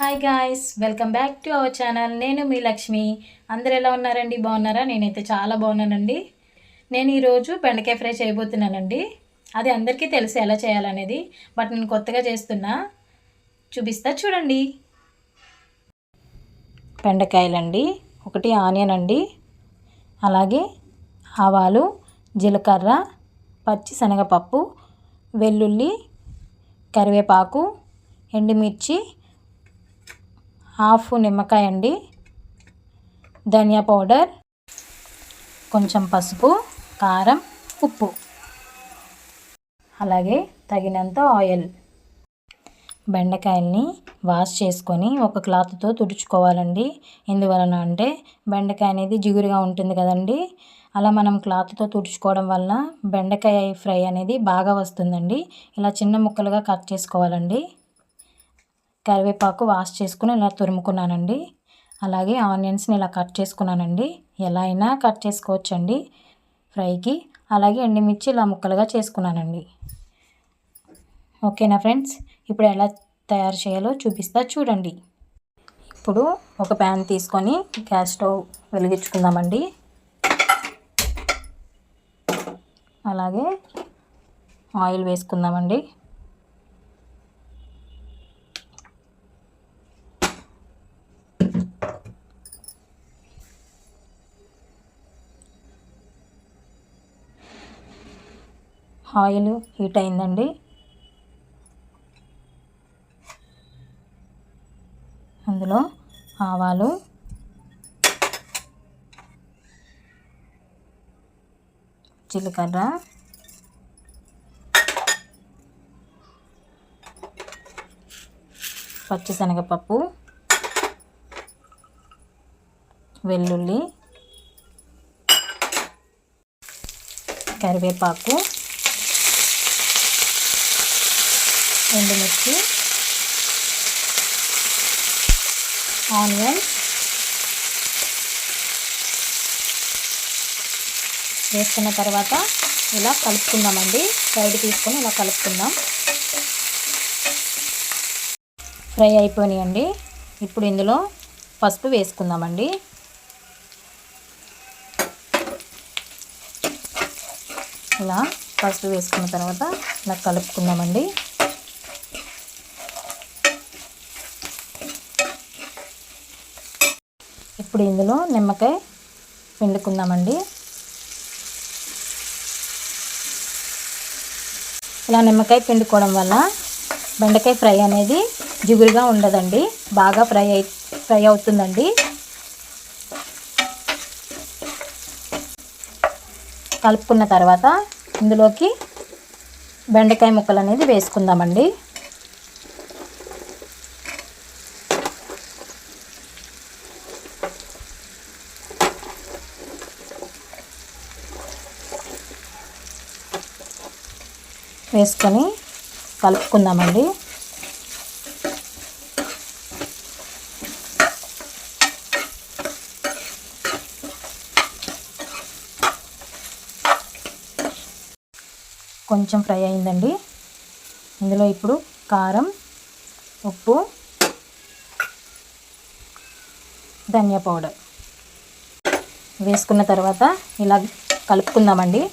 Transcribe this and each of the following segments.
Hi guys welcome back to our channel నేను మీ లక్ష్మి. అందరు ఎలా ఉన్నారండి? బాగున్నారా? నేనైతే చాలా బాగున్నానండి. నేను ఈరోజు బెండకాయ ఫ్రై చేయబోతున్నానండి. అది అందరికీ తెలుసు ఎలా చేయాలనేది బట్ నేను కొత్తగా చేస్తున్నా. చూపిస్తా చూడండి. బెండకాయలండి ఒకటి ఆనియన్ అండి. అలాగే ఆవాలు జీలకర్ర పచ్చి శనగపప్పు వెల్లుల్లి కరివేపాకు ఎండుమిర్చి హాఫ్ నిమ్మకాయ అండి. ధనియా పౌడర్ కొంచెం పసుపు కారం ఉప్పు. అలాగే తగినంత ఆయిల్. బెండకాయల్ని వాష్ చేసుకొని ఒక క్లాత్తో తుడుచుకోవాలండి. ఎందువలన అంటే బెండకాయ అనేది జిగురుగా ఉంటుంది కదండి. అలా మనం క్లాత్తో తుడుచుకోవడం వల్ల బెండకాయ ఫ్రై అనేది బాగా వస్తుందండి. ఇలా చిన్న ముక్కలుగా కట్ చేసుకోవాలండి. కరివేపాకు వాష్ చేసుకుని ఇలా తురుముకున్నానండి. అలాగే ఆనియన్స్ని ఇలా కట్ చేసుకున్నానండి. ఎలా అయినా కట్ చేసుకోవచ్చండి ఫ్రైకి. అలాగే ఎండుమిర్చి ఇలా ముక్కలుగా చేసుకున్నానండి. ఓకేనా ఫ్రెండ్స్? ఇప్పుడు ఎలా తయారు చేయాలో చూపిస్తా చూడండి. ఇప్పుడు ఒక ప్యాన్ తీసుకొని గ్యాస్ స్టవ్ వెలిగించుకుందామండి. అలాగే ఆయిల్ వేసుకుందామండి. ఆయిల్ హీట్ అయిందండి. అందులో ఆవాలు జీలకర్ర పచ్చిశనగపప్పు వెల్లుల్లి కరివేపాకు ఎండుమిర్చి ఆనియన్ వేసుకున్న తర్వాత ఇలా కలుపుకుందామండి. సైడ్ తీసుకొని ఇలా కలుపుకుందాం. ఫ్రై అయిపోయినాయండి. ఇప్పుడు ఇందులో పసుపు వేసుకుందామండి. ఇలా పసుపు వేసుకున్న తర్వాత ఇలా కలుపుకుందామండి. ఇప్పుడు ఇందులో నిమ్మకాయ పిండుకుందామండి. ఇలా నిమ్మకాయ పిండుకోవడం వల్ల బెండకాయ ఫ్రై అనేది జిగురుగా ఉండదండి. బాగా ఫ్రై అయి ఫ్రై అవుతుందండి. కలుపుకున్న తర్వాత ఇందులోకి బెండకాయ ముక్కలు అనేది వేసుకుందామండి. వేసుకొని కలుపుకుందామండి. కొంచెం ఫ్రై అయిందండి. ఇందులో ఇప్పుడు కారం ఉప్పు ధనియా పౌడర్. వేసుకున్న తర్వాత ఇలా కలుపుకుందామండి.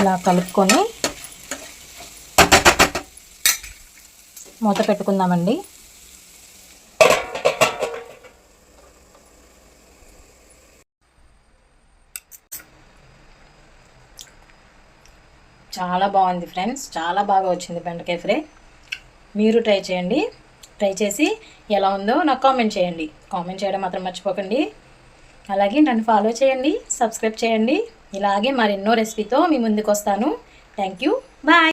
ఇలా కలుపుకొని మూత పెట్టుకుందామండి. చాలా బాగుంది ఫ్రెండ్స్. చాలా బాగా వచ్చింది బెండకాయ ఫ్రై. మీరు ట్రై చేయండి. ట్రై చేసి ఎలా ఉందో నాకు కామెంట్ చేయండి. కామెంట్ చేయడం మాత్రం మర్చిపోకండి. అలాగే నన్ను ఫాలో చేయండి సబ్స్క్రైబ్ చేయండి. ఇలాగే మరెన్నో రెసిపీతో మీ ముందుకు వస్తాను థ్యాంక్ యూ బాయ్